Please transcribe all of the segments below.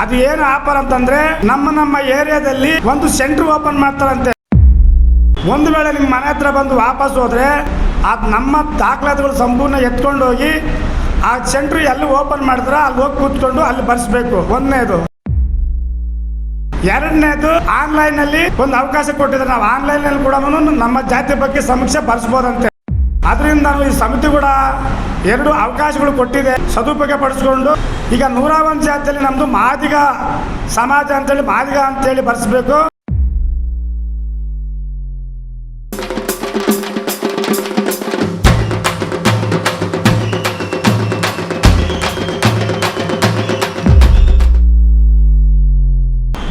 ಅದು ಏನು ಆಫರ್ ಅಂತಂದ್ರೆ ನಮ್ಮ ನಮ್ಮ ಏರಿಯಾದಲ್ಲಿ ಒಂದು ಸೆಂಟರ್ ಓಪನ್ ಮಾಡ್ತಾರಂತೆ. ಒಂದು ವೇಳೆ ನಿಮ್ಮ ಮನೆ ಹತ್ರ ಬಂದು ವಾಪಸ್ ಹೋದ್ರೆ ಅದು ನಮ್ಮ ದಾಖಲಾತಿಗಳು ಸಂಪೂರ್ಣ ಎತ್ಕೊಂಡು ಹೋಗಿ ಆ ಸೆಂಟ್ರ್ ಎಲ್ಲಿ ಓಪನ್ ಮಾಡಿದ್ರೆ ಅಲ್ಲಿ ಹೋಗಿ ಕೂತ್ಕೊಂಡು ಅಲ್ಲಿ ಬರ್ಸ್ಬೇಕು. ಒಂದನೇದು. ಎರಡನೇದು ಆನ್ಲೈನ್ ಅಲ್ಲಿ ಒಂದು ಅವಕಾಶ ಕೊಟ್ಟಿದ್ರೆ ನಾವು ಆನ್ಲೈನ್ ಅಲ್ಲಿ ಕೂಡ ನಮ್ಮ ಜಾತಿ ಬಗ್ಗೆ ಸಮೀಕ್ಷೆ ಬರ್ಸ್ಬೋದಂತೆ. ಅದರಿಂದ ಈ ಸಮಿತಿ ಕೂಡ ಎರಡು ಅವಕಾಶಗಳು ಕೊಟ್ಟಿದೆ. ಸದುಪಯೋಗ ಪಡಿಸ್ಕೊಂಡು ಈಗ ನೂರ ಒಂದು ಜಾತಿಯಲ್ಲಿ ನಮ್ದು ಮಾದಿಗ ಸಮಾಜ ಅಂತೇಳಿ ಮಾದಿಗ ಅಂತೇಳಿ ಬರೆಸ್ಬೇಕು.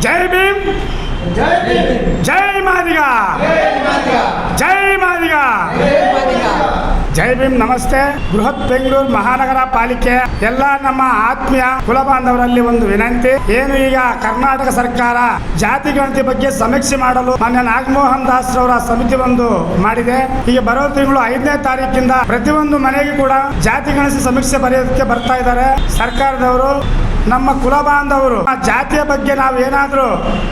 ಜೈ ಭೀಮ್. ಜೈ ಮಾದಿಗ ಜೈ ಮಾದಿಗ ಜೈ ಭೀಮ್, ನಮಸ್ತೆ. ಬೃಹತ್ ಬೆಂಗಳೂರು ಮಹಾನಗರ ಪಾಲಿಕೆ ಎಲ್ಲ ನಮ್ಮ ಆತ್ಮೀಯ ಕುಲ ಬಾಂಧವರಲ್ಲಿ ಒಂದು ವಿನಂತಿ. ಏನು ಈಗ ಕರ್ನಾಟಕ ಸರ್ಕಾರ ಜಾತಿ ಗಣತಿ ಬಗ್ಗೆ ಸಮೀಕ್ಷೆ ಮಾಡಲು ಮಾನ್ಯ ನಾಗಮೋಹನ್ ದಾಸ್ ರವರ ಸಮಿತಿ ಒಂದು ಮಾಡಿದೆ. ಈಗ ಬರೋ ತಿಂಗಳು ಐದನೇ ತಾರೀಕಿಂದ ಪ್ರತಿಯೊಂದು ಮನೆಗೂ ಕೂಡ ಜಾತಿ ಗಣತಿ ಸಮೀಕ್ಷೆ ಬರೆಯೋದಕ್ಕೆ ಬರ್ತಾ ಇದ್ದಾರೆ. ಸರ್ಕಾರದವರು, ನಮ್ಮ ಕುಲ ಬಾಂಧವರು ಆ ಜಾತಿಯ ಬಗ್ಗೆ ನಾವು ಏನಾದರೂ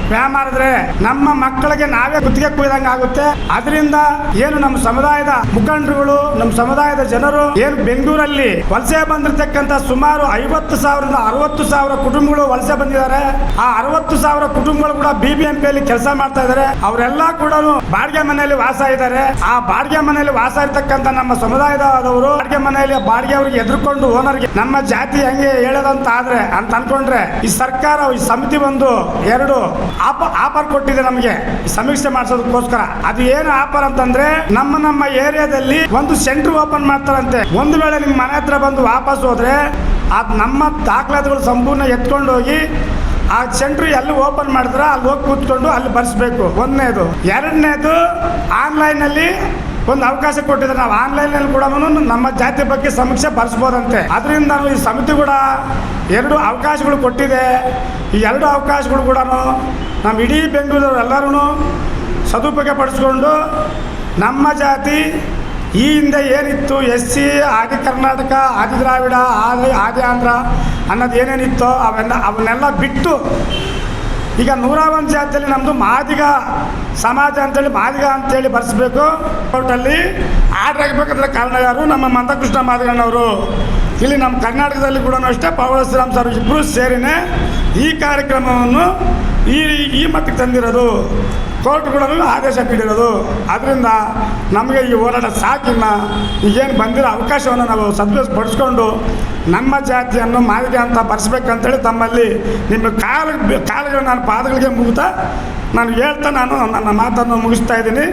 ವ್ಯಾ ಮಾಡಿದ್ರೆ ನಮ್ಮ ಮಕ್ಕಳಿಗೆ ನಾವೇ ಗುತ್ತಿಗೆ ಕುಯ್ದಂಗೆ ಆಗುತ್ತೆ ಅದರಿಂದ ಏನು ನಮ್ಮ ಸಮುದಾಯದ ಮುಖಂಡರುಗಳು, ನಮ್ಮ ಸಮುದಾಯದ ಜನರು ಏನು ಬೆಂಗಳೂರಲ್ಲಿ ವಲಸೆ ಬಂದಿರತಕ್ಕಂತ ಸುಮಾರು ಐವತ್ತು ಸಾವಿರದಿಂದ ಅರವತ್ತು ಸಾವಿರ ಕುಟುಂಬಗಳು ವಲಸೆ ಬಂದಿದ್ದಾರೆ. ಆ ಅರವತ್ತು ಸಾವಿರ ಕುಟುಂಬಗಳು ಕೂಡ ಬಿಬಿಎಂಪಿಯಲ್ಲಿ ಕೆಲಸ ಮಾಡ್ತಾ ಇದ್ದಾರೆ. ಅವರೆಲ್ಲ ಕೂಡ ಬಾಡಿಗೆ ಮನೆಯಲ್ಲಿ ವಾಸ ಇದ್ದಾರೆ. ಆ ಬಾಡಿಗೆ ಮನೆಯಲ್ಲಿ ವಾಸ ಇರತಕ್ಕಂತ ನಮ್ಮ ಸಮುದಾಯದವರು ಬಾಡಿಗೆ ಮನೆಯಲ್ಲಿ ಬಾಡಿಗೆ ಅವರಿಗೆ ಓನರ್ ಓನರ್ಗೆ ನಮ್ಮ ಜಾತಿ ಹೆಂಗೆ ಹೇಳದಂತ ಆದ್ರೆ ಅಂತ ಅನ್ಕೊಂಡ್ರೆ ಈ ಸರ್ಕಾರ, ಈ ಸಮಿತಿ ಒಂದು ಎರಡು ಆಫರ್ ಕೊಟ್ಟಿದೆ ನಮಗೆ. ಸಮೀಕ್ಷೆ ಮಾಡಿಸೋದಕ್ಕೋಸ್ಕರ. ಅದು ಏನು ಆಫರ್ ಅಂತಂದ್ರೆ ನಮ್ಮ ನಮ್ಮ ಏರಿಯಾದಲ್ಲಿ ಒಂದು ಸೆಂಟರ್ ಓಪನ್ ಮಾಡ್ತಾರಂತೆ. ಒಂದು ವೇಳೆ ನಿಮ್ಮ ಮನೆ ಹತ್ರ ಬಂದು ವಾಪಸ್ ಹೋದ್ರೆ ಅದು ನಮ್ಮ ದಾಖಲಾತಿಗಳು ಸಂಪೂರ್ಣ ಎತ್ಕೊಂಡು ಹೋಗಿ ಆ ಸೆಂಟ್ರ್ ಎಲ್ಲಿ ಓಪನ್ ಮಾಡಿದ್ರೆ ಅಲ್ಲಿ ಹೋಗಿ ಕೂತ್ಕೊಂಡು ಅಲ್ಲಿ ಬರ್ಸ್ಬೇಕು. ಒಂದನೇದು. ಎರಡನೇದು, ಆನ್ಲೈನಲ್ಲಿ ಒಂದು ಅವಕಾಶ ಕೊಟ್ಟಿದ್ದಾರೆ ನಾವು ಆನ್ಲೈನ್ನಲ್ಲಿ ಕೂಡ ನಮ್ಮ ಜಾತಿ ಬಗ್ಗೆ ಸಮೀಕ್ಷೆ ಬರ್ಸ್ಬೋದಂತೆ. ಅದರಿಂದ ಈ ಸಮಿತಿ ಕೂಡ ಎರಡು ಅವಕಾಶಗಳು ಕೊಟ್ಟಿದೆ. ಈ ಎರಡು ಅವಕಾಶಗಳು ಕೂಡ ನಮ್ಮ ಇಡೀ ಬೆಂಗಳೂರವ್ರು ಎಲ್ಲರೂ ಸದುಪಯೋಗ ಪಡಿಸ್ಕೊಂಡು ನಮ್ಮ ಜಾತಿ ಈ ಹಿಂದೆ ಏನಿತ್ತು ಎಸ್ ಸಿ, ಆದಿ ಕರ್ನಾಟಕ, ಆದಿ ದ್ರಾವಿಡ, ಆದಿ ಆದಿ ಆಂಧ್ರ ಅನ್ನೋದು ಏನೇನಿತ್ತೋ ಅವೆಲ್ಲ, ಅವನ್ನೆಲ್ಲ ಬಿಟ್ಟು ಈಗ ನೂರ ಒಂದು ಜಾತಿಯಲ್ಲಿ ನಮ್ಮದು ಮಾದಿಗ ಸಮಾಜ ಅಂತೇಳಿ, ಮಾದಿಗ ಅಂತೇಳಿ ಬರೆಸ್ಬೇಕು. ಕೋರ್ಟಲ್ಲಿ ಆರ್ಡರ್ ಆಗಬೇಕಂದ್ರೆ ಕಾರಣ ಯಾರು? ನಮ್ಮ ಮಂದಕೃಷ್ಣ ಮಾದಿಗಣ್ಣವರು. ಇಲ್ಲಿ ನಮ್ಮ ಕರ್ನಾಟಕದಲ್ಲಿ ಕೂಡ ಅಷ್ಟೇ ಪವಳ ಶ್ರೀರಾಮ್ ಸರ್ ಇಬ್ಬರು ಸೇರಿನೇ ಈ ಕಾರ್ಯಕ್ರಮವನ್ನು ಈ ಈ ಮಟ್ಟಕ್ಕೆ ತಂದಿರೋದು. ಕೋರ್ಟ್ ಕೂಡ ಆದೇಶ ನೀಡಿರೋದು. ಅದರಿಂದ ನಮಗೆ ಈ ಹೋರಾಟ ಸಾಕಿಲ್ಲ ಈಗೇನು ಬಂದಿರೋ ಅವಕಾಶವನ್ನು ನಾವು ಸದ್ವಿಸ್ ಪಡಿಸ್ಕೊಂಡು ನಮ್ಮ ಜಾತಿಯನ್ನು ಮಾದರಿ ಅಂತ ಬರೆಸ್ಬೇಕಂತೇಳಿ ತಮ್ಮಲ್ಲಿ ನಿಮ್ಮ ಕಾಲು ಕಾಲುಗಳು ನಾನು ಪಾದಗಳಿಗೆ ಮುಗಿತಾ ನಾನು ಹೇಳ್ತಾ ನಾನು ನನ್ನ ಮಾತನ್ನು ಮುಗಿಸ್ತಾ ಇದ್ದೀನಿ.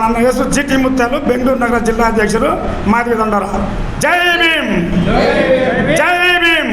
ನನ್ನ ಹೆಸರು ಜಿ ಟಿ ಮುತ್ತಲು ಬೆಂಗಳೂರು ನಗರ ಜಿಲ್ಲಾಧ್ಯಕ್ಷರು ಮಾದರಿ ದಂಡರ ಜೈ ಭೀಮ್! ಜೈ ಭೀಮ್!